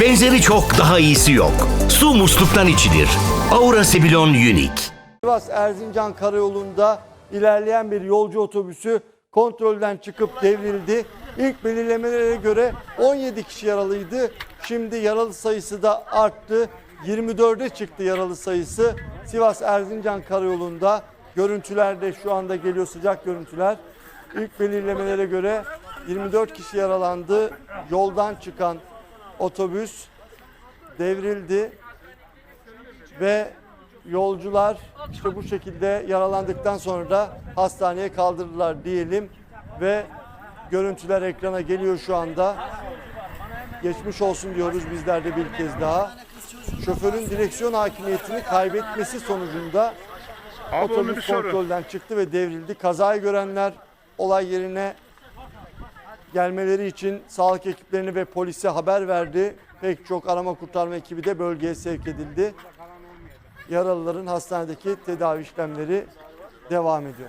Benzeri çok daha iyisi yok. Su musluktan içilir. Aura Sebilon Unique. Sivas Erzincan Karayolu'nda ilerleyen bir yolcu otobüsü kontrolden çıkıp devrildi. İlk belirlemelere göre 17 kişi yaralıydı. Şimdi yaralı sayısı da arttı. 24'e çıktı yaralı sayısı. Sivas Erzincan Karayolu'nda görüntülerde şu anda geliyor sıcak görüntüler. İlk belirlemelere göre 24 kişi yaralandı. Yoldan çıkan otobüs devrildi ve yolcular işte bu şekilde yaralandıktan sonra da hastaneye kaldırdılar diyelim ve görüntüler ekrana geliyor şu anda. Geçmiş olsun diyoruz bizler de bir kez daha. Şoförün direksiyon hakimiyetini kaybetmesi sonucunda Abi otobüs kontrolden çıktı ve devrildi. Kazayı görenler olay yerine gelmeleri için sağlık ekiplerini ve polise haber verdi. Pek çok arama kurtarma ekibi de bölgeye sevk edildi. Yaralıların hastanedeki tedavi işlemleri devam ediyor.